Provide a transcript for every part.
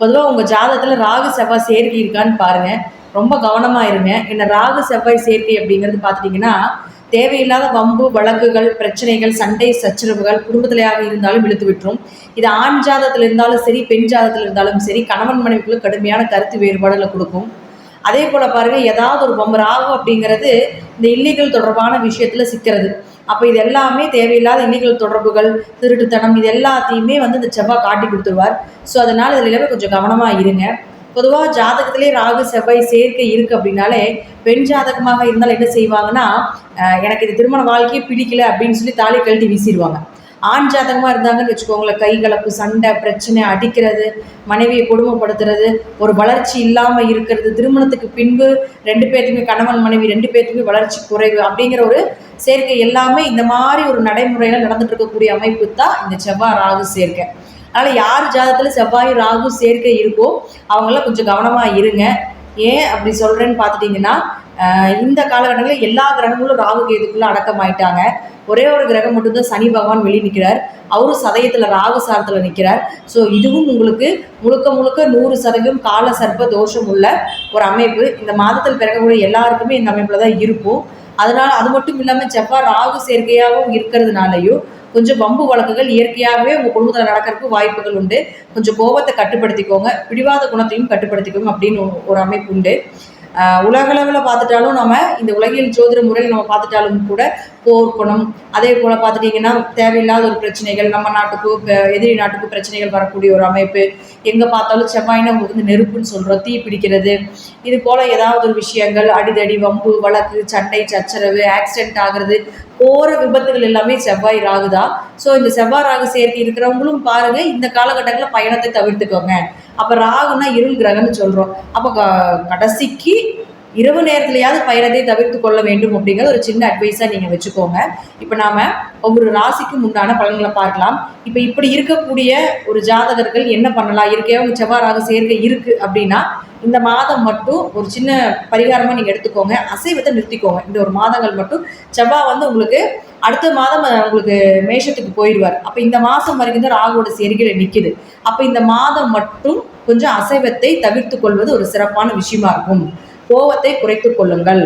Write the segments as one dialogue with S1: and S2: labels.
S1: பொதுவாக உங்கள் ஜாதகத்தில் ராகு செவ்வாய் சேர்க்கை இருக்கான்னு பாருங்கள் ரொம்ப கவனமாக இருங்க. என்ன ராகு செவ்வாய் சேர்க்கை அப்படிங்கிறது பார்த்துட்டிங்கன்னா தேவையில்லாத வம்பு வழக்குகள் பிரச்சனைகள் சண்டை சச்சரவுகள் குடும்பத்திலேயாக இருந்தாலும் இழுத்து விட்டுரும். இது ஆண் ஜாதத்தில் இருந்தாலும் சரி பெண் ஜாதத்தில் இருந்தாலும் சரி கணவன் மனைவிக்குள்ள கடுமையான கருத்து வேறுபாடுகளை கொடுக்கும். அதே போல் பாருங்கள் ஏதாவது ஒரு வம்பு ராகு அப்படிங்கிறது இந்த இல்லீகல் தொடர்பான விஷயத்தில் சிக்கிறது. அப்போ இது எல்லாமே தேவையில்லாத இல்லீகல் தொடர்புகள் திருட்டுத்தனம் இது எல்லாத்தையுமே வந்து இந்த செவ்வாய் காட்டி கொடுத்துருவார். ஸோ அதனால் இதில் எல்லாமே கொஞ்சம் கவனமாக இருங்க. பொதுவாக ஜாதகத்திலே ராகு செவ்வாய் சேர்க்கை இருக்குது அப்படின்னாலே பெண் ஜாதகமாக இருந்தால் என்ன செய்வாங்கன்னா எனக்கு இது திருமண வாழ்க்கையே பிடிக்கல அப்படின்னு சொல்லி தாலி கழட்டி வீசிடுவாங்க. ஆண் ஜாதகமாக இருந்தாங்கன்னு வச்சுக்கோங்களேன். கை கலப்பு சண்டை பிரச்சனை அடிக்கிறது மனைவியை கொடுமைப்படுத்துறது ஒரு வளர்ச்சி இல்லாமல் இருக்கிறது திருமணத்துக்கு பின்பு ரெண்டு பேர்த்துக்குமே கணவன் மனைவி ரெண்டு பேர்த்துக்குமே வளர்ச்சி குறைவு அப்படிங்கிற ஒரு சேர்க்கை எல்லாமே இந்த மாதிரி ஒரு நடைமுறையில் நடந்துட்டு இருக்கக்கூடிய அமைப்பு தான் இந்த செவ்வாய் ராகு சேர்க்கை. அதனால் யார் ஜாதகத்தில் செவ்வாய் ராகு சேர்க்கை இருக்கோ அவங்களாம் கொஞ்சம் கவனமாக இருங்க. ஏன் அப்படி சொல்கிறேன்னு பார்த்துட்டிங்கன்னா இந்த காலகட்டங்களில் எல்லா கிரகங்களும் ராகு கேதுக்குள்ளே அடக்கமாயிட்டாங்க. ஒரே ஒரு கிரகம் மட்டும்தான் சனி பகவான் வெளியே நிற்கிறார் அவரும் சதயத்தில் ராகு சாரத்தில் நிற்கிறார் ஸோ இதுவும் உங்களுக்கு முழுக்க முழுக்க நூறு சதவீதம் கால சர்ப்ப தோஷம் உள்ள ஒரு அமைப்பு. இந்த மாதத்தில் பிறக்கக்கூடிய எல்லாருக்குமே இந்த அமைப்பில் தான் இருக்கும் அதனால் அது மட்டும் இல்லாமல் செவ்வாய் ராகு சேர்க்கையாகவும் இருக்கிறதுனாலையும் கொஞ்சம் வம்பு வழக்குகள் இயற்கையாகவே உங்கள் குடும்பத்தில் நடக்கிறதுக்கு வாய்ப்புகள் உண்டு. கொஞ்சம் கோபத்தை கட்டுப்படுத்திக்கோங்க. பிடிவாத குணத்தையும் கட்டுப்படுத்திக்கோங்க அப்படின்னு ஒரு- அமைப்பு உண்டு. உலகளவில் பார்த்துட்டாலும் நம்ம இந்த உலகியல் ஜோதிட முறையில் நம்ம பார்த்துட்டாலும் கூட போர் குணம் அதே போல் பார்த்துட்டிங்கன்னா தேவையில்லாத ஒரு பிரச்சனைகள் நம்ம நாட்டுக்கு எதிரி நாட்டுக்கு பிரச்சனைகள் வரக்கூடிய ஒரு அமைப்பு. எங்கே பார்த்தாலும் செவ்வாய்னா உங்களுக்கு வந்து நெருப்புன்னு சொல்கிறோம் தீ பிடிக்கிறது. இது போல் ஏதாவது ஒரு விஷயங்கள் அடிதடி வம்பு வழக்கு சண்டை சச்சரவு ஆக்சிடென்ட் ஆகிறது போகிற விபத்துகள் எல்லாமே செவ்வாய் ராகு தான் ஸோ இந்த செவ்வாய் ராகு சேர்த்து இருக்கிறவங்களும் பாருங்கள் இந்த காலகட்டங்களில் பயணத்தை தவிர்த்துக்கோங்க. அப்போ ராகுனா இருள் கிரகம்னு சொல்கிறோம் அப்போ க- கடைசிக்கு இரவு நேரத்துலையாவது பயணத்தை தவிர்த்து கொள்ள வேண்டும் அப்படிங்கிற ஒரு சின்ன அட்வைஸாக நீங்கள் வச்சுக்கோங்க. இப்போ நாம் ஒவ்வொரு ராசிக்கும் உண்டான பலன்களை பார்க்கலாம். இப்போ இப்படி இருக்கக்கூடிய ஒரு ஜாதகர்கள் என்ன பண்ணலாம்? இருக்கே அவங்க செவ்வாய் ராகு சேர்க்கை இருக்குது அப்படின்னா இந்த மாதம் மட்டும் ஒரு சின்ன பரிகாரமாக நீங்கள் எடுத்துக்கோங்க. அசைவத்தை நிறுத்திக்கோங்க. இந்த ஒரு மாதங்கள் மட்டும் செவ்வாய் வந்து உங்களுக்கு அடுத்த மாதம் உங்களுக்கு மேஷத்துக்கு போயிடுவார். அப்போ இந்த மாதம் வரைக்கும் தான் ராகுவோட சேர்க்கையில் நிற்கிது அப்போ இந்த மாதம் மட்டும் கொஞ்சம் அசைவத்தை தவிர்த்து கொள்வது ஒரு சிறப்பான விஷயமா இருக்கும். கோவத்தை குறைத்து கொள்ளுங்கள்.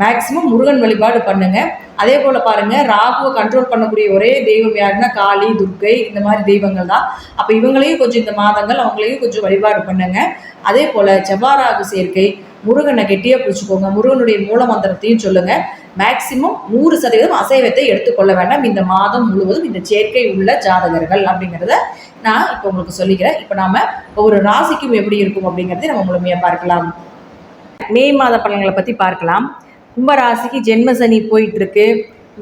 S1: மேக்சிமம் முருகன் வழிபாடு பண்ணுங்க. அதே போல் பாருங்க ராகுவை கண்ட்ரோல் பண்ணக்கூடிய ஒரே தெய்வம் யாருன்னா காளி துர்க்கை இந்த மாதிரி தெய்வங்கள் தான். அப்போ இவங்களையும் கொஞ்சம் இந்த மாதங்கள் அவங்களையும் கொஞ்சம் வழிபாடு பண்ணுங்க. அதே போல் செவ்வாராகு சேர்க்கை முருகனை கெட்டியாக பிடிச்சிக்கோங்க. முருகனுடைய மூல மந்திரத்தையும் சொல்லுங்க. மேக்சிமம் நூறு சதவீதம் அசைவத்தை எடுத்துக்கொள்ள வேண்டாம். இந்த மாதம் முழுவதும் இந்த சேர்க்கை உள்ள ஜாதகர்கள் அப்படிங்கிறத நான் இப்போ உங்களுக்கு சொல்லிக்கிறேன். இப்போ நாம ஒவ்வொரு ராசிக்கும் எப்படி இருக்கும் அப்படிங்கிறதை நம்ம முழுமையாக பார்க்கலாம். மே மாத பலன்களை பற்றி பார்க்கலாம். கும்பராசிக்கு ஜென்ம சனி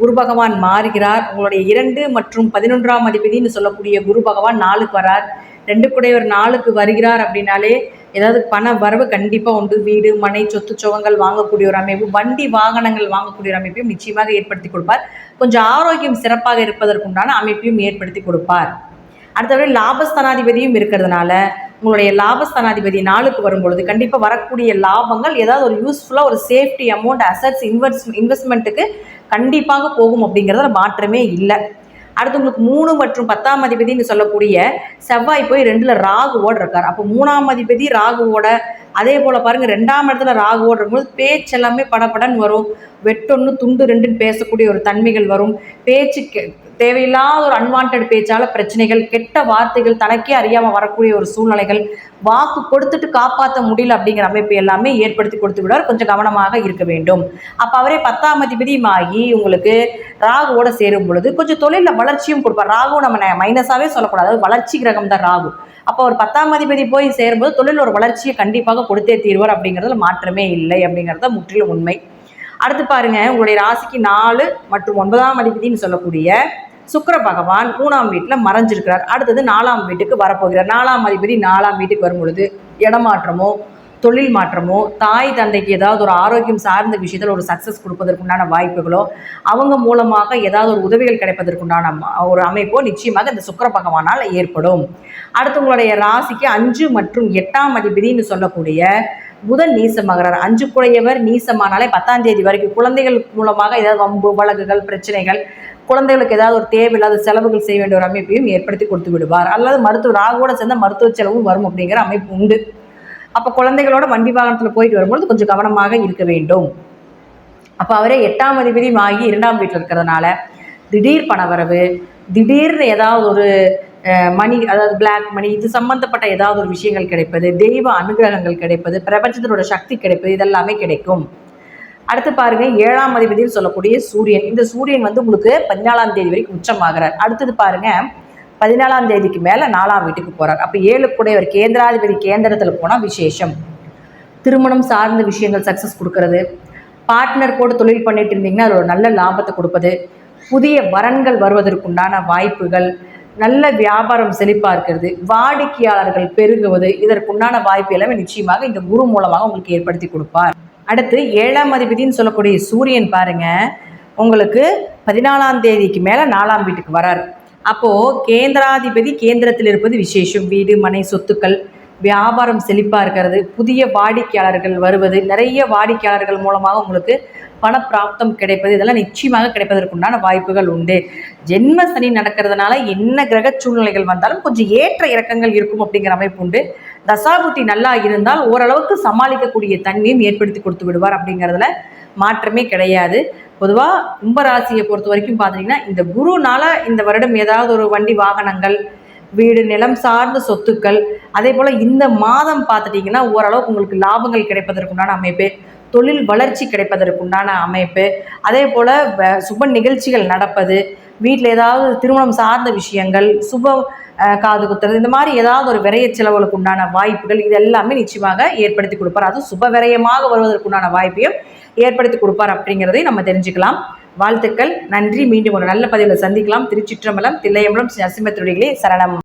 S1: குரு பகவான் மாறுகிறார். உங்களுடைய இரண்டு மற்றும் பதினொன்றாம் அதிபதினு சொல்லக்கூடிய குரு பகவான் நாளுக்கு வரார். ரெண்டு குடையவர் நாளுக்கு வருகிறார் அப்படின்னாலே ஏதாவது பண வரவு கண்டிப்பாக உண்டு. வீடு மனை சொத்து சுகங்கள் வாங்கக்கூடிய ஒரு அமைப்பு வண்டி வாகனங்கள் வாங்கக்கூடிய ஒரு அமைப்பையும் நிச்சயமாக ஏற்படுத்தி கொடுப்பார். கொஞ்சம் ஆரோக்கியம் சிறப்பாக இருப்பதற்குண்டான அமைப்பையும் ஏற்படுத்தி கொடுப்பார். அடுத்தபடி லாபஸ்தானாதிபதியும் இருக்கிறதுனால உங்களுடைய லாபஸ்தானாதிபதி நாளுக்கு வரும்பொழுது கண்டிப்பாக வரக்கூடிய லாபங்கள் ஏதாவது ஒரு யூஸ்ஃபுல்லாக ஒரு சேஃப்டி அமௌண்ட் அசட்ஸ் இன்வெஸ்ட் இன்வெஸ்ட்மெண்ட்டுக்கு கண்டிப்பாக போகும் அப்படிங்கிறதுல மாற்றமே இல்லை. அடுத்து உங்களுக்கு மூணு மற்றும் பத்தாம் அதிபதினு சொல்லக்கூடிய செவ்வாய் போய் ரெண்டில் ராகுவோடு இருக்கார். அப்போ மூணாம் அதிபதி ராகுவோட அதே போல் பாருங்கள் ரெண்டாம் இடத்துல ராகு ஓடும்போது பேச்சு எல்லாமே படப்படன்னு வரும். வெட்டொன்று துண்டு ரெண்டுன்னு பேசக்கூடிய ஒரு தன்மைகள் வரும். பேச்சு தேவையில்லாத ஒரு அன்வான்ட் பேச்சால் பிரச்சனைகள் கெட்ட வார்த்தைகள் தனக்கே அறியாமல் வரக்கூடிய ஒரு சூழ்நிலைகள் வாக்கு கொடுத்துட்டு காப்பாற்ற முடியல அப்படிங்கிற அமைப்பு எல்லாமே ஏற்படுத்தி கொடுத்து விடுவார். கொஞ்சம் கவனமாக இருக்க வேண்டும். அப்போ அவரே பத்தாம் அதிபதியுமாகி உங்களுக்கு ராகுவோட சேரும் பொழுது கொஞ்சம் தொழிலில் வளர்ச்சியும் கொடுப்பார். ராகு நம்ம மைனஸாகவே சொல்லக்கூடாது. அதாவது வளர்ச்சி கிரகம் தான் ராகு. அப்போ ஒரு பத்தாம் அதிபதி போய் சேரும்போது தொழில் ஒரு வளர்ச்சியை கண்டிப்பாக கொடுத்தே தீர்வார் அப்படிங்கிறதுல மாற்றமே இல்லை அப்படிங்கிறது முற்றிலும் உண்மை. அடுத்து பாருங்க. உங்களுடைய ராசிக்கு நாலு மற்றும் ஒன்பதாம் அதிபதினு சொல்லக்கூடிய சுக்கிர பகவான் மூணாம் வீட்டில் மறைஞ்சிருக்கிறார். அடுத்தது நாலாம் வீட்டுக்கு வரப்போகிறார். நாலாம் அதிபதி நாலாம் வீட்டுக்கு வரும் பொழுது இடமாற்றமோ தொழில் மாற்றமோ தாய் தந்தைக்கு ஏதாவது ஒரு ஆரோக்கியம் சார்ந்த விஷயத்தில் ஒரு சக்ஸஸ் கொடுப்பதற்குண்டான வாய்ப்புகளோ அவங்க மூலமாக ஏதாவது ஒரு உதவிகள் கிடைப்பதற்குண்டான ஒரு அமைப்போ நிச்சயமாக இந்த சுக்கர பகவானால் ஏற்படும். அடுத்து உங்களுடைய ராசிக்கு அஞ்சு மற்றும் எட்டாம் அதிபதினு சொல்லக்கூடிய புதன் நீசமாகிறார். அஞ்சு குறையவர் நீசமானாலே பத்தாம் தேதி வரைக்கும் குழந்தைகள் மூலமாக ஏதாவது வம்பு வழக்குகள் பிரச்சனைகள் குழந்தைகளுக்கு ஏதாவது ஒரு தேவையில்லாத செலவுகள் செய்ய வேண்டிய ஒரு அமைப்பையும் ஏற்படுத்தி கொடுத்து விடுவார். அல்லது மருத்துவ ராகுவோட சேர்ந்த மருத்துவ செலவும் வரும் அப்படிங்கிற அமைப்பு உண்டு. அப்போ குழந்தைகளோட வண்டி வாகனத்தில் போயிட்டு வரும்பொழுது கொஞ்சம் கவனமாக இருக்க வேண்டும். அப்போ அவரே எட்டாம் அதிபதி ஆகி இரண்டாம் வீட்டில் இருக்கிறதுனால திடீர் பணவரவு திடீர்னு ஏதாவது ஒரு மணி அதாவது பிளாக் மணி இது சம்பந்தப்பட்ட ஏதாவது ஒரு விஷயங்கள் கிடைப்பது தெய்வ அனுகிரகங்கள் கிடைப்பது பிரபஞ்சத்தினோட சக்தி கிடைப்பது இதெல்லாமே கிடைக்கும். அடுத்து பாருங்க ஏழாம் அதிபதியில் சொல்லக்கூடிய சூரியன். இந்த சூரியன் வந்து உங்களுக்கு பதினாலாம் தேதி வரைக்கும் உச்சமாகிறார். அடுத்தது பாருங்க பதினாலாம் தேதிக்கு மேலே நாலாம் வீட்டுக்கு போறார். அப்போ ஏழு கூடையவர் கேந்திராதிபதி கேந்திரத்தில் போனால் விசேஷம். திருமணம் சார்ந்த விஷயங்கள் சக்ஸஸ் கொடுக்கறது. பார்ட்னர் போட்டு தொழில் பண்ணிட்டு இருந்தீங்கன்னா அது ஒரு நல்ல லாபத்தை கொடுப்பது. புதிய வரன்கள் வருவதற்குண்டான வாய்ப்புகள். நல்ல வியாபாரம் செழிப்பாக இருக்கிறது. வாடிக்கையாளர்கள் பெருகுவது. இதற்குண்டான வாய்ப்பு எல்லாமே நிச்சயமாக இந்த குரு மூலமாக உங்களுக்கு ஏற்படுத்தி கொடுப்பார். அடுத்து ஏழாம் அதிபதினு சொல்லக்கூடிய சூரியன் பாருங்க. உங்களுக்கு பதினாலாம் தேதிக்கு மேலே நாலாம் வீட்டுக்கு வரார். அப்போது கேந்திராதிபதி கேந்திரத்தில் இருப்பது விசேஷம். வீடு மனை சொத்துக்கள் வியாபாரம் செழிப்பாக இருக்கிறது. புதிய வாடிக்கையாளர்கள் வருவது. நிறைய வாடிக்கையாளர்கள் மூலமாக உங்களுக்கு பணப்பிராப்தம் கிடைப்பது. இதெல்லாம் நிச்சயமாக கிடைப்பதற்குண்டான வாய்ப்புகள் உண்டு. ஜென்ம சனி நடக்கிறதுனால என்ன கிரக சூழ்நிலைகள் வந்தாலும் கொஞ்சம் ஏற்ற இறக்கங்கள் இருக்கும் அப்படிங்கிற அமைப்பு உண்டு. தசாபுத்தி நல்லா இருந்தால் ஓரளவுக்கு சமாளிக்கக்கூடிய தன்மையும் ஏற்படுத்தி கொடுத்து விடுவார் அப்படிங்கிறதுல மாற்றமே கிடையாது. பொதுவாக கும்பராசியை பொறுத்த வரைக்கும் பார்த்தீங்கன்னா இந்த குருனால இந்த வருடம் ஏதாவது ஒரு வண்டி வாகனங்கள் வீடு நிலம் சார்ந்த சொத்துக்கள் அதே போல் இந்த மாதம் பார்த்துட்டிங்கன்னா ஓரளவுக்கு உங்களுக்கு லாபங்கள் கிடைப்பதற்குண்டான அமைப்பு தொழில் வளர்ச்சி கிடைப்பதற்குண்டான அமைப்பு அதே போல் வ- சுப நிகழ்ச்சிகள் நடப்பது வீட்டில் ஏதாவது திருமணம் சார்ந்த விஷயங்கள் சுப காது குத்துறது இந்த மாதிரி ஏதாவது ஒரு விரைய செலவுகளுக்கு உண்டான வாய்ப்புகள் இது எல்லாமே நிச்சயமாக ஏற்படுத்தி கொடுப்பார். அதுவும் சுப விரயமாக வருவதற்குண்டான வாய்ப்பையும் ஏற்படுத்தி கொடுப்பார் அப்படிங்கிறதையும் நம்ம தெரிஞ்சுக்கலாம். வாழ்த்துக்கள். நன்றி. மீண்டும் ஒரு நல்ல பதிவில் சந்திக்கலாம். திருச்சிற்றம்பலம் தில்லையம்பலம் நரசிம்ம சரணம்.